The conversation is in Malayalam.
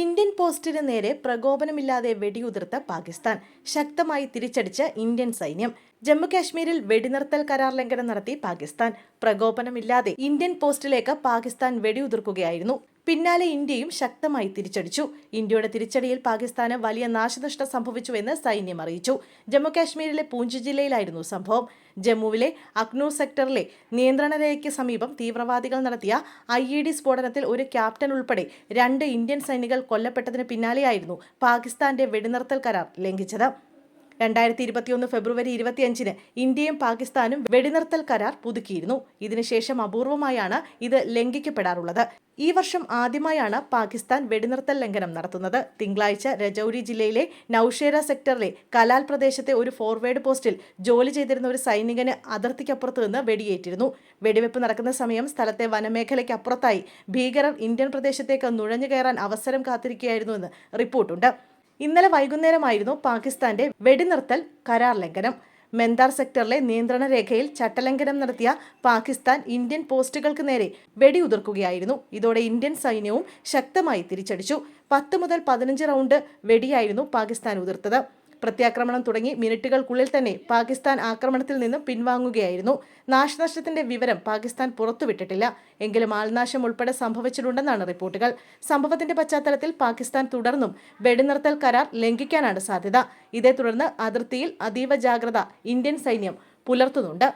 ഇന്ത്യൻ പോസ്റ്റിന് നേരെ പ്രകോപനമില്ലാതെ വെടിയുതിർത്ത പാകിസ്ഥാൻ. ശക്തമായി തിരിച്ചടിച്ച ഇന്ത്യൻ സൈന്യം. ജമ്മുകാശ്മീരിൽ വെടിനിർത്തൽ കരാർ ലംഘനം നടത്തി പാകിസ്ഥാൻ. പ്രകോപനമില്ലാതെ ഇന്ത്യൻ പോസ്റ്റിലേക്ക് പാകിസ്ഥാൻ വെടിയുതിർക്കുകയായിരുന്നു. പിന്നാലെ ഇന്ത്യയും ശക്തമായി തിരിച്ചടിച്ചു. ഇന്ത്യയുടെ തിരിച്ചടിയിൽ പാകിസ്ഥാന് വലിയ നാശനഷ്ടം സംഭവിച്ചുവെന്ന് സൈന്യം അറിയിച്ചു. ജമ്മുകാശ്മീരിലെ പൂഞ്ച് ജില്ലയിലായിരുന്നു സംഭവം. ജമ്മുവിലെ അക്നൂർ സെക്ടറിലെ നിയന്ത്രണരേഖയ്ക്ക് സമീപം തീവ്രവാദികൾ നടത്തിയ ഐ ഇ ഡി സ്ഫോടനത്തിൽ ഒരു ക്യാപ്റ്റൻ ഉൾപ്പെടെ രണ്ട് ഇന്ത്യൻ സൈനികർ കൊല്ലപ്പെട്ടതിന് പിന്നാലെയായിരുന്നു പാകിസ്ഥാന്റെ വെടിനിർത്തൽ കരാർ ലംഘിച്ചത്. രണ്ടായിരത്തി ഇരുപത്തിയൊന്ന് ഫെബ്രുവരി ഇരുപത്തിയഞ്ചിന് ഇന്ത്യയും പാകിസ്ഥാനും വെടിനിർത്തൽ കരാർ പുതുക്കിയിരുന്നു. ഇതിനുശേഷം അപൂർവമായാണ് ഇത് ലംഘിക്കപ്പെടാറുള്ളത്. ഈ വർഷം ആദ്യമായാണ് പാകിസ്ഥാൻ വെടിനിർത്തൽ ലംഘനം നടത്തുന്നത്. തിങ്കളാഴ്ച രജൌരി ജില്ലയിലെ നൌഷേര സെക്ടറിലെ കലാൽ പ്രദേശത്തെ ഒരു ഫോർവേഡ് പോസ്റ്റിൽ ജോലി ചെയ്തിരുന്ന ഒരു സൈനികന് അതിർത്തിക്കപ്പുറത്ത് നിന്ന് വെടിയേറ്റിരുന്നു. വെടിവെപ്പ് നടക്കുന്ന സമയം സ്ഥലത്തെ വനമേഖലയ്ക്കപ്പുറത്തായി ഭീകരർ ഇന്ത്യൻ പ്രദേശത്തേക്ക് നുഴഞ്ഞു കയറാൻ അവസരം കാത്തിരിക്കുകയായിരുന്നുവെന്ന് റിപ്പോർട്ടുണ്ട്. ഇന്നലെ വൈകുന്നേരമായിരുന്നു പാകിസ്ഥാന്റെ വെടിനിർത്തൽ കരാർ ലംഘനം. മെന്താർ സെക്ടറിലെ നിയന്ത്രണ രേഖയിൽ ചട്ടലംഘനം നടത്തിയ പാകിസ്ഥാൻ ഇന്ത്യൻ പോസ്റ്റുകൾക്ക് നേരെ വെടിയുതിർക്കുകയായിരുന്നു. ഇതോടെ ഇന്ത്യൻ സൈന്യവും ശക്തമായി തിരിച്ചടിച്ചു. പത്ത് മുതൽ പതിനഞ്ച് റൗണ്ട് വെടിയായിരുന്നു പാകിസ്ഥാൻ ഉതിർത്തത്. പ്രത്യാക്രമണം തുടങ്ങി മിനിറ്റുകൾക്കുള്ളിൽ തന്നെ പാകിസ്ഥാൻ ആക്രമണത്തിൽ നിന്നും പിൻവാങ്ങുകയായിരുന്നു. നാശനഷ്ടത്തിന്റെ വിവരം പാകിസ്ഥാൻ പുറത്തുവിട്ടിട്ടില്ല. എങ്കിലും ആൾനാശം ഉൾപ്പെടെ സംഭവിച്ചിട്ടുണ്ടെന്നാണ് റിപ്പോർട്ടുകൾ. സംഭവത്തിന്റെ പശ്ചാത്തലത്തിൽ പാകിസ്ഥാൻ തുടർന്നും വെടിനിർത്തൽ കരാർ ലംഘിക്കാനാണ് സാധ്യത. ഇതേ തുടർന്ന് അതിർത്തിയിൽ അതീവ ജാഗ്രത ഇന്ത്യൻ സൈന്യം പുലർത്തുന്നുണ്ട്.